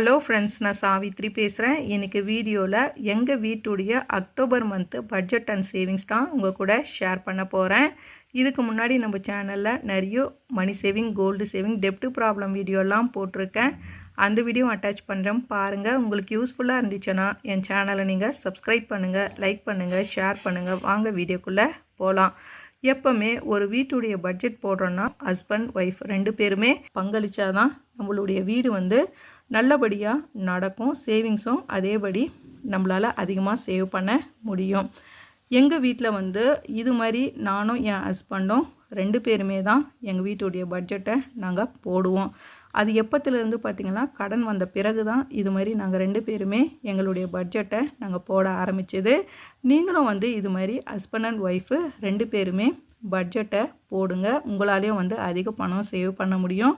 Hello friends நான் சாவித்ரி பேசுகிறேன் இன்றைக்கி வீடியோவில் எங்கள் வீட்டுடைய October month budget and savings தான் உங்கள் கூட ஷேர் பண்ண போகிறேன் இதுக்கு முன்னாடி நம்ம சேனலில் நிறைய மணி சேவிங் கோல்டு சேவிங் டெப்ட் ப்ராப்ளம் வீடியோலாம் போட்டிருக்கேன். அந்த வீடியோ அட்டாச் பண்ணுறேன் பாருங்கள் உங்களுக்கு யூஸ்ஃபுல்லாக இருந்துச்சுன்னா என் சேனலை நீங்கள் சப்ஸ்கிரைப் பண்ணுங்கள் லைக் பண்ணுங்கள் ஷேர் பண்ணுங்கள் வாங்க வீடியோக்குள்ளே போகலாம் எப்போவுமே ஒரு வீட்டுடைய பட்ஜெட் போடுறோன்னா ஹஸ்பண்ட் ஒய்ஃப் ரெண்டு பேருமே பங்களிச்சாதான் நம்மளுடைய வீடு வந்து நல்லபடியாக நடக்கும் சேவிங்ஸும் அதேபடி நம்மளால் அதிகமாக சேவ் பண்ண முடியும். எங்கள் வீட்டில் வந்து இது மாதிரி நானும் என் ஹஸ்பண்டும் ரெண்டு பேருமே தான் எங்கள் வீட்டுடைய பட்ஜெட்டை நாங்கள் போடுவோம். அது எப்போத்துலேருந்து பார்த்திங்கன்னா கடன் வந்த பிறகு தான் இது மாதிரி நாங்கள் ரெண்டு பேருமே எங்களுடைய பட்ஜெட்டை நாங்கள் போட ஆரம்பித்தது நீங்களும் வந்து இது மாதிரி ஹஸ்பண்ட் அண்ட் ஒய்ஃபு ரெண்டு பேருமே பட்ஜெட்டை போடுங்க. உங்களாலேயும் வந்து அதிக பணம் சேவ் பண்ண முடியும்.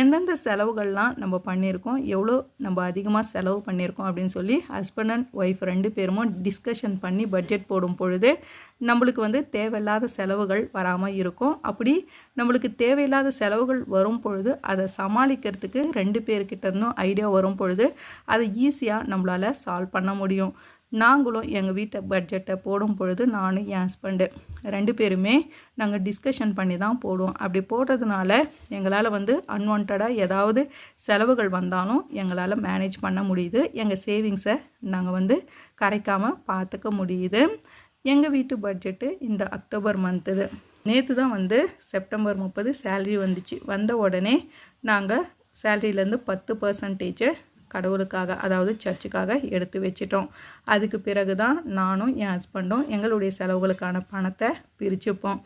எந்தெந்த செலவுகள்லாம் நம்ம பண்ணியிருக்கோம்? எவ்வளோ நம்ம அதிகமாக செலவு பண்ணியிருக்கோம்? அப்படின்னு சொல்லி ஹஸ்பண்ட் அண்ட் ஒய்ஃப் ரெண்டு பேருமும் டிஸ்கஷன் பண்ணி பட்ஜெட் போடும் பொழுது நம்மளுக்கு வந்து தேவையில்லாத செலவுகள் வராமல் இருக்கும். அப்படி நம்மளுக்கு தேவையில்லாத செலவுகள் வரும் பொழுது அதை சமாளிக்கிறதுக்கு ரெண்டு பேர்கிட்ட இருந்தும் ஐடியா வரும் பொழுது அதை ஈஸியாக நம்மளால் சால்வ் பண்ண முடியும். நாங்களும் எங்கள் வீட்டை பட்ஜெட்டை போடும் பொழுது நானும் என் ஹஸ்பண்டு ரெண்டு பேருமே நாங்கள் டிஸ்கஷன் பண்ணி தான் போடுவோம். அப்படி போடுறதுனால எங்களால் வந்து அன்வான்டாக ஏதாவது செலவுகள் வந்தாலும் எங்களால் மேனேஜ் பண்ண முடியுது. எங்கள் சேவிங்ஸை நாங்கள் வந்து கரைக்காமல் பார்த்துக்க முடியுது. எங்கள் வீட்டு பட்ஜெட்டு இந்த அக்டோபர் மந்த்து நேற்று தான் வந்து செப்டம்பர் முப்பது சேல்ரி வந்துச்சு. வந்த உடனே நாங்கள் சேல்ரியிலேருந்து பத்து பர்சன்டேஜை கடவுளுக்காக அதாவது சர்ச்சுக்காக எடுத்து வச்சிட்டோம். அதுக்கு பிறகு தான் நானும் என் ஹஸ்பண்டும் எங்களுடைய செலவுகளுக்கான பணத்தை பிரிச்சுப்போம்.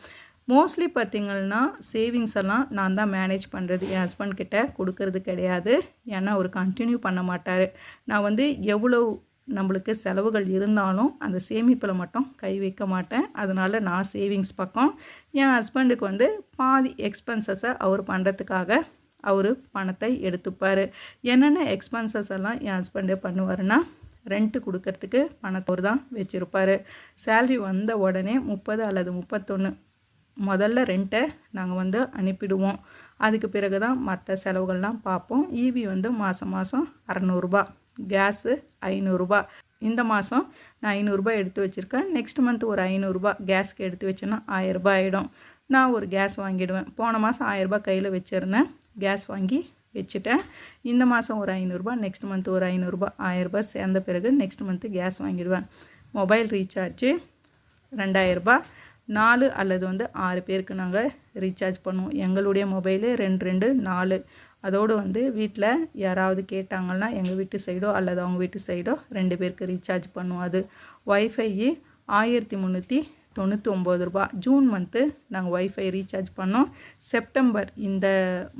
மோஸ்ட்லி பார்த்திங்கன்னா சேவிங்ஸ் எல்லாம் நான் தான் மேனேஜ் பண்ணுறது என் ஹஸ்பண்ட் கிட்ட கொடுக்கறது கிடையாது. ஏன்னா அவர் கண்டினியூ பண்ண மாட்டார். நான் வந்து எவ்வளோ நம்மளுக்கு செலவுகள் இருந்தாலும் அந்த சேமிப்பில் மட்டும் கை வைக்க மாட்டேன். அதனால் நான் சேவிங்ஸ் பக்கம் என் ஹஸ்பண்டுக்கு வந்து பாதி எக்ஸ்பென்சஸை அவர் பண்ணுறதுக்காக அவர் பணத்தை எடுத்துப்பார். என்னென்ன எக்ஸ்பென்சஸ் எல்லாம் என் ஹஸ்பண்டே பண்ணுவார்னா ரெண்ட்டு கொடுக்கறதுக்கு பணத்தை அவர் தான் வச்சுருப்பார். சேல்ரி வந்த உடனே முப்பது அல்லது முப்பத்தொன்று முதல்ல ரெண்ட்டை நாங்கள் வந்து அனுப்பிடுவோம். அதுக்கு பிறகு தான் மற்ற செலவுகள்லாம் பார்ப்போம். ஈவி வந்து மாதம் மாதம் அறநூறுபா கேஸு ஐநூறுரூபா இந்த மாதம் நான் ஐநூறுரூபா எடுத்து வச்சுருக்கேன். நெக்ஸ்ட் மந்த் ஒரு ஐநூறுரூபா கேஸ்க்கு எடுத்து வச்சேன்னா ஆயிரரூபா ஆகிடும் நான் ஒரு கேஸ் வாங்கிடுவேன். போன மாதம் ஆயிரரூபா கையில் வச்சுருந்தேன். கேஸ் வாங்கி வச்சுட்டேன். இந்த மாதம் ஒரு ஐநூறுரூபா நெக்ஸ்ட் மந்த் ஒரு ஐநூறுரூபா ஆயிரரூபா சேர்ந்த பிறகு நெக்ஸ்ட் மந்த்து கேஸ் வாங்கிடுவேன். மொபைல் ரீசார்ஜு ரெண்டாயிரரூபா. நாலு அல்லது வந்து ஆறு பேருக்கு நாங்கள் ரீசார்ஜ் பண்ணுவோம். எங்களுடைய மொபைலு ரெண்டு ரெண்டு நாலு. அதோடு வந்து வீட்டில் யாராவது கேட்டாங்கன்னா எங்கள் வீட்டு சைடோ அல்லது அவங்க வீட்டு சைடோ ரெண்டு பேருக்கு ரீசார்ஜ் பண்ணுவோம். அது ஒய்ஃபை ஆயிரத்தி முந்நூற்றி தொண்ணூற்றி ஒம்பது ரூபா. ஜூன் மந்த்து நாங்கள் ஒய்ஃபை ரீசார்ஜ் பண்ணோம். செப்டம்பர் இந்த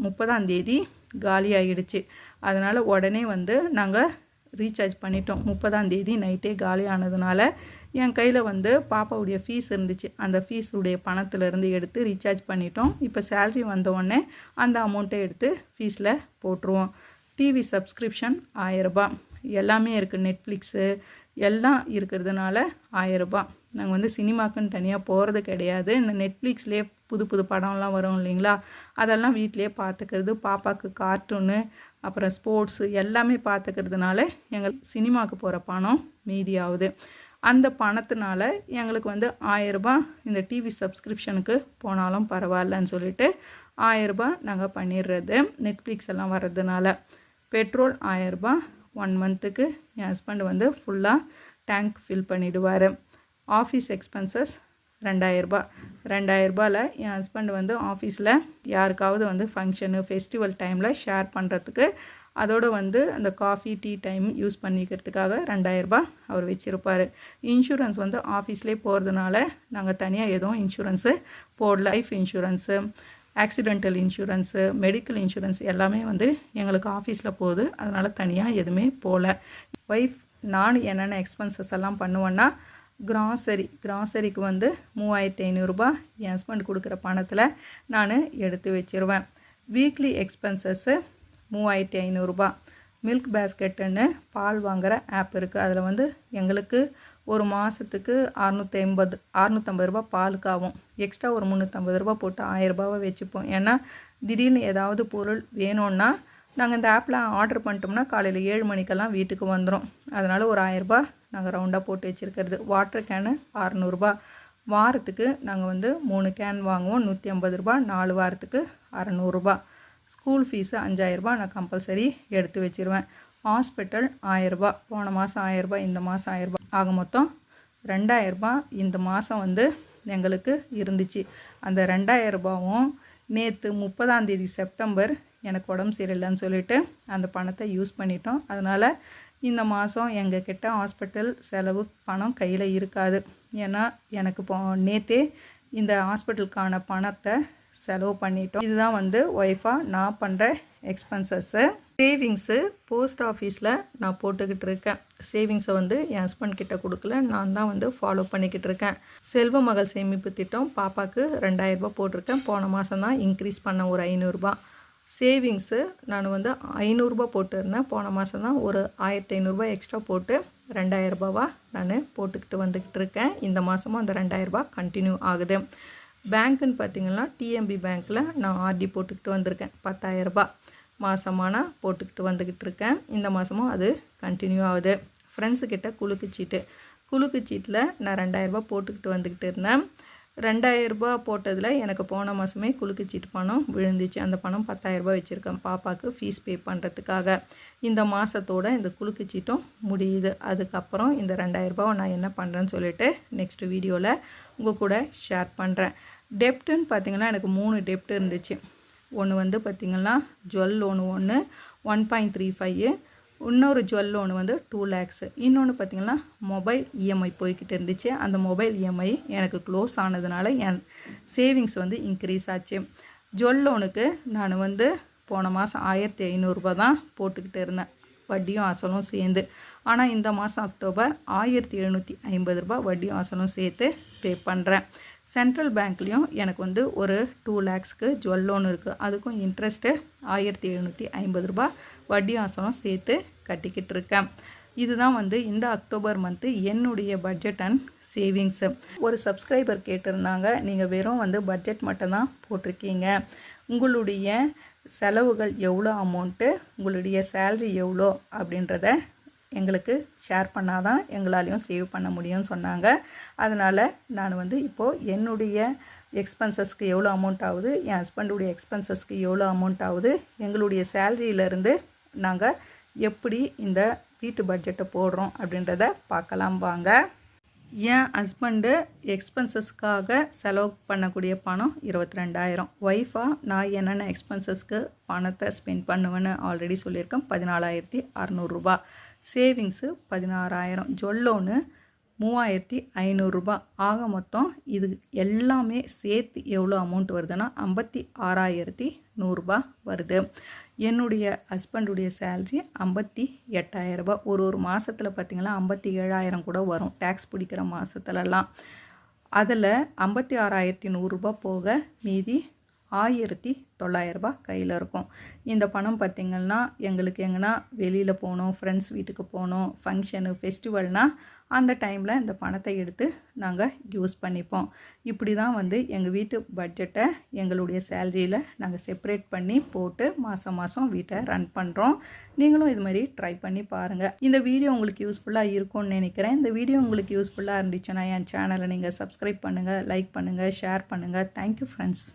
முப்பதாம் தேதி காலி ஆகிடுச்சு அதனால் உடனே வந்து நாங்கள் ரீசார்ஜ் பண்ணிட்டோம். முப்பதாம் தேதி நைட்டே காலி ஆனதுனால என் கையில் வந்து பாப்பாவுடைய ஃபீஸ் இருந்துச்சு. அந்த ஃபீஸுடைய பணத்துலேருந்து எடுத்து ரீசார்ஜ் பண்ணிட்டோம். இப்போ சேல்ரி வந்தவுடனே அந்த அமௌண்ட்டை எடுத்து ஃபீஸில் போட்டுருவோம். டிவி சப்ஸ்கிரிப்ஷன் ஆயரரூபா எல்லாமே இருக்குது நெட்ஃப்ளிக்ஸு எல்லாம் இருக்கிறதுனால ஆயரூபா நாங்கள் வந்து சினிமாக்குன்னு தனியாக போகிறது கிடையாது. இந்த நெட்ஃப்ளிக்ஸ்லேயே புது புது படம்லாம் வரும் இல்லைங்களா? அதெல்லாம் வீட்லேயே பார்த்துக்கிறது பாப்பாவுக்கு கார்ட்டூனு அப்புறம் ஸ்போர்ட்ஸு எல்லாமே பார்த்துக்கிறதுனால எங்கள் சினிமாவுக்கு போகிற பணம் மீதியாகுது. அந்த பணத்தினால எங்களுக்கு வந்து ஆயரூபா இந்த டிவி சப்ஸ்கிரிப்ஷனுக்கு போனாலும் பரவாயில்லன்னு சொல்லிட்டு ஆயரூபா நாங்கள் பண்ணிடுறது. நெட்ஃப்ளிக்ஸ் எல்லாம் வர்றதுனால. பெட்ரோல் ஆயரூபா ஒன் மந்த்துக்கு என் ஹஸ்பண்ட் வந்து ஃபுல்லாக டேங்க் ஃபில் பண்ணிவிடுவார் ஆஃபீஸ் எக்ஸ்பென்சஸ் ரெண்டாயிரரூபா ரெண்டாயிரரூபாவில் என் ஹஸ்பண்ட் வந்து ஆஃபீஸில் யாருக்காவது வந்து ஃபங்க்ஷனு ஃபெஸ்டிவல் டைமில் ஷேர் பண்ணுறதுக்கு அதோடு வந்து அந்த காஃபி டீ டைம் யூஸ் பண்ணிக்கிறதுக்காக ரெண்டாயிரரூபா அவர் வச்சுருப்பார். இன்சூரன்ஸ் வந்து ஆஃபீஸ்லேயே போகிறதுனால நாங்கள் தனியாக எதுவும் இன்சூரன்ஸு போட life insurance accidental insurance medical insurance எல்லாமே வந்து எங்களுக்கு ஆஃபீஸில் போகுது. அதனால் தனியாக எதுவுமே போகல ஒய்ஃப் நான் என்னென்ன எக்ஸ்பென்சஸ் எல்லாம் பண்ணுவேன்னா கிராசரி கிராசரிக்கு வந்து மூவாயிரத்தி ஐநூறுரூபா என் ஹஸ்பண்ட் கொடுக்குற பணத்தில் நான் எடுத்து வச்சுருவேன். வீக்லி எக்ஸ்பென்சஸ்ஸு மூவாயிரத்தி ஐநூறுரூபா மில்க் பேஸ்கெட்டுன்னு பால் வாங்குகிற ஆப் இருக்குது அதில் வந்து எங்களுக்கு ஒரு மாதத்துக்கு அறநூற்றி ஐம்பது அறநூற்றம்பது ரூபா பாலுக்கு ஆகும் எக்ஸ்ட்ரா ஒரு முந்நூற்றம்பது ரூபா போட்டு ஆயிரரூபாவை வச்சுப்போம். ஏன்னா திடீர்னு ஏதாவது பொருள் வேணும்னா நாங்கள் இந்த ஆப்பில் ஆர்டர் பண்ணிட்டோம்னா காலையில் ஏழு மணிக்கெல்லாம் வீட்டுக்கு வந்துடும் அதனால் ஒரு ஆயரரூபா நாங்கள் ரவுண்டாக போட்டு வச்சுருக்கிறது. வாட்டர் கேனு அறநூறுபா வாரத்துக்கு நாங்கள் வந்து மூணு கேன் வாங்குவோம். நூற்றி ஐம்பது ரூபா நாலு வாரத்துக்கு அறநூறுபா ஸ்கூல் ஃபீஸு அஞ்சாயிரரூபா நான் கம்பல்சரி எடுத்து வச்சிருவேன். ஹாஸ்பிட்டல் ஆயரரூபா போன மாதம் ஆயரரூபா இந்த மாதம் ஆயரரூபா. ஆக மொத்தம் ரெண்டாயிரரூபா இந்த மாதம் வந்து எங்களுக்கு இருந்துச்சு. அந்த ரெண்டாயிரரூபாவும் நேற்று முப்பதாந்தேதி செப்டம்பர் எனக்கு உடம்பு சரியில்லைன்னு சொல்லிட்டு அந்த பணத்தை யூஸ் பண்ணிட்டோம். அதனால் இந்த மாதம் எங்கள் கிட்ட ஹாஸ்பிட்டல் செலவு பணம் கையில் இருக்காது. ஏன்னா எனக்கு போ நேற்றே இந்த ஹாஸ்பிட்டலுக்கான பணத்தை செலவு பண்ணிட்டோம். இதுதான் வந்து ஒய்ஃபாக நான் பண்ணுற எக்ஸ்பென்சஸ்ஸு சேவிங்ஸு போஸ்ட் ஆஃபீஸில் நான் போட்டுக்கிட்டு இருக்கேன். சேவிங்ஸை வந்து என் ஹஸ்பண்ட் கிட்ட கொடுக்கல. நான் தான் வந்து ஃபாலோ பண்ணிக்கிட்டு இருக்கேன். செல்வ மகள் சேமிப்பு திட்டம் பாப்பாவுக்கு ரெண்டாயிரரூபா போட்டிருக்கேன். போன மாதம் தான் இன்க்ரீஸ் பண்ண ஒரு ஐநூறுரூபா சேவிங்ஸு நான் வந்து ஐநூறுரூபா போட்டுருந்தேன். போன மாதம் தான் ஒரு ஆயிரத்தி ஐநூறுரூபா எக்ஸ்ட்ரா போட்டு ரெண்டாயிரரூபாவாக நான் போட்டுக்கிட்டு வந்துக்கிட்டு இருக்கேன். இந்த மாதமும் அந்த ரெண்டாயிரரூபா கண்டினியூ ஆகுது. பேங்க்குன்னு பார்த்தீங்கன்னா டிஎம்பி பேங்க்கில் நான் ஆர்டி போட்டுக்கிட்டு வந்திருக்கேன். பத்தாயிரரூபா மாதமானா போட்டுக்கிட்டு வந்துக்கிட்டு இருக்கேன். இந்த மாதமும் அது கண்டினியூ ஆகுது. ஃப்ரெண்ட்ஸுக்கிட்ட குலுக்கு சீட்டு. குலுக்கு சீட்டில் நான் ரெண்டாயிரரூபா போட்டுக்கிட்டு வந்துக்கிட்டு இருந்தேன். ரெண்டாயிரரூபா போட்டதில் எனக்கு போன மாதமே குலுக்கு சீட்டு பணம் விழுந்துச்சு. அந்த பணம் பத்தாயிரரூபா வச்சுருக்கேன் பாப்பாவுக்கு ஃபீஸ் பே பண்ணுறதுக்காக இந்த மாதத்தோட இந்த குலுக்கு சீட்டும் முடியுது. அதுக்கப்புறம் இந்த ரெண்டாயிரரூபாவை நான் என்ன பண்ணுறேன்னு சொல்லிட்டு நெக்ஸ்ட் வீடியோவில் உங்கள் கூட ஷேர் பண்ணுறேன் டெப்ட்டுன்னு பார்த்தீங்கன்னா எனக்கு மூணு டெப்ட் இருந்துச்சு. ஒன்று வந்து பார்த்திங்கன்னா ஜுவல் லோனு ஒன்று ஒன் பாயிண்ட் த்ரீ ஃபைவ் இன்னொரு ஜுவல் லோன் வந்து டூ லேக்ஸு இன்னொன்று பார்த்திங்கன்னா மொபைல் இஎம்ஐ போய்கிட்டு இருந்துச்சு. அந்த மொபைல் இஎம்ஐ எனக்கு க்ளோஸ் ஆனதுனால என் சேவிங்ஸ் வந்து இன்க்ரீஸ் ஆச்சு. ஜுவல் லோனுக்கு நான் வந்து போன மாதம் ஆயிரத்தி ஐநூறுரூபா தான் போட்டுக்கிட்டு இருந்தேன். வட்டியும் அசலும் சேர்ந்து. ஆனால் இந்த மாதம் அக்டோபர் ஆயிரத்தி எழுநூற்றி ஐம்பது ரூபா வட்டியும் அசலும் சேர்த்து பே பண்ணுறேன் சென்ட்ரல் பேங்க்லேயும் எனக்கு வந்து ஒரு டூ லேக்ஸ்க்கு ஜுவல் லோன் இருக்குது அதுக்கும் இன்ட்ரெஸ்ட்டு ஆயிரத்தி எழுநூற்றி ஐம்பது ரூபா வட்டி ஆசனம் சேர்த்து கட்டிக்கிட்டு இருக்கேன். இதுதான் வந்து இந்த அக்டோபர் மந்த்து என்னுடைய பட்ஜெட் அண்ட் சேவிங்ஸு. ஒரு சப்ஸ்கிரைபர் கேட்டிருந்தாங்க நீங்கள் வெறும் வந்து பட்ஜெட் மட்டும்தான் போட்டிருக்கீங்க. உங்களுடைய செலவுகள் எவ்வளோ அமௌண்ட்டு உங்களுடைய சேல்ரி எவ்வளோ அப்படின்றத எங்களுக்கு ஷேர் பண்ணால் தான் எங்களாலையும் சேவ் பண்ண முடியும்னு சொன்னாங்க. அதனால் நான் வந்து இப்போது என்னுடைய எக்ஸ்பென்சஸ்க்கு எவ்வளோ அமௌண்ட் ஆகுது என் ஹஸ்பண்டுடைய எக்ஸ்பென்சஸ்க்கு எவ்வளோ அமௌண்ட் ஆகுது எங்களுடைய சேலரியிலேருந்து நாங்கள் எப்படி இந்த வீட்டு பட்ஜெட்டை போடுறோம் அப்படின்றத பார்க்கலாம் வாங்க. என் ஹஸ்பண்டு எக்ஸ்பென்சஸ்க்காக செலவு பண்ணக்கூடிய பணம் இருபத்தி ரெண்டாயிரம் ஒய்ஃபாக நான் என்னென்ன எக்ஸ்பென்சஸ்க்கு பணத்தை ஸ்பெண்ட் பண்ணுவேன்னு ஆல்ரெடி சொல்லியிருக்கேன். பதினாலாயிரத்தி அறநூறுரூபா சேவிங்ஸு பதினாறாயிரம். ஜொல்லோன்னு மூவாயிரத்தி ஐநூறுரூபா ஆக மொத்தம் இது எல்லாமே சேர்த்து எவ்வளோ அமௌண்ட் வருதுன்னா ஐம்பத்தி ஆறாயிரத்தி நூறுரூபா வருது. என்னுடைய ஹஸ்பண்டுடைய சேல்ரி ஐம்பத்தி எட்டாயிரரூபா ஒரு ஒரு மாதத்தில் பார்த்திங்கன்னா ஐம்பத்தி ஏழாயிரம் கூட வரும். டேக்ஸ் பிடிக்கிற மாதத்துலலாம் அதில் ஐம்பத்தி ஆறாயிரத்தி நூறுரூபா போக மீதி ஆயிரத்தி தொள்ளாயிரரூபா கையில் இருக்கும். இந்த பணம் பார்த்திங்கன்னா எங்களுக்கு எங்கன்னா வெளியில் போகணும் ஃப்ரெண்ட்ஸ் வீட்டுக்கு போகணும் ஃபங்க்ஷனு ஃபெஸ்டிவல்னால் அந்த டைமில் இந்த பணத்தை எடுத்து நாங்கள் யூஸ் பண்ணிப்போம். இப்படி தான் வந்து எங்கள் வீட்டு பட்ஜெட்டை எங்களுடைய சேலரியில் நாங்கள் செப்பரேட் பண்ணி போட்டு மாதம் மாதம் வீட்டை ரன் பண்ணுறோம் நீங்களும் இது மாதிரி ட்ரை பண்ணி பாருங்கள் இந்த வீடியோ உங்களுக்கு யூஸ்ஃபுல்லாக இருக்கும்னு நினைக்கிறேன். இந்த வீடியோ உங்களுக்கு யூஸ்ஃபுல்லாக இருந்துச்சுன்னா என் சேனலை நீங்கள் சப்ஸ்கிரைப் பண்ணுங்கள் லைக் பண்ணுங்கள் ஷேர் பண்ணுங்கள் தேங்க்யூ ஃப்ரெண்ட்ஸ்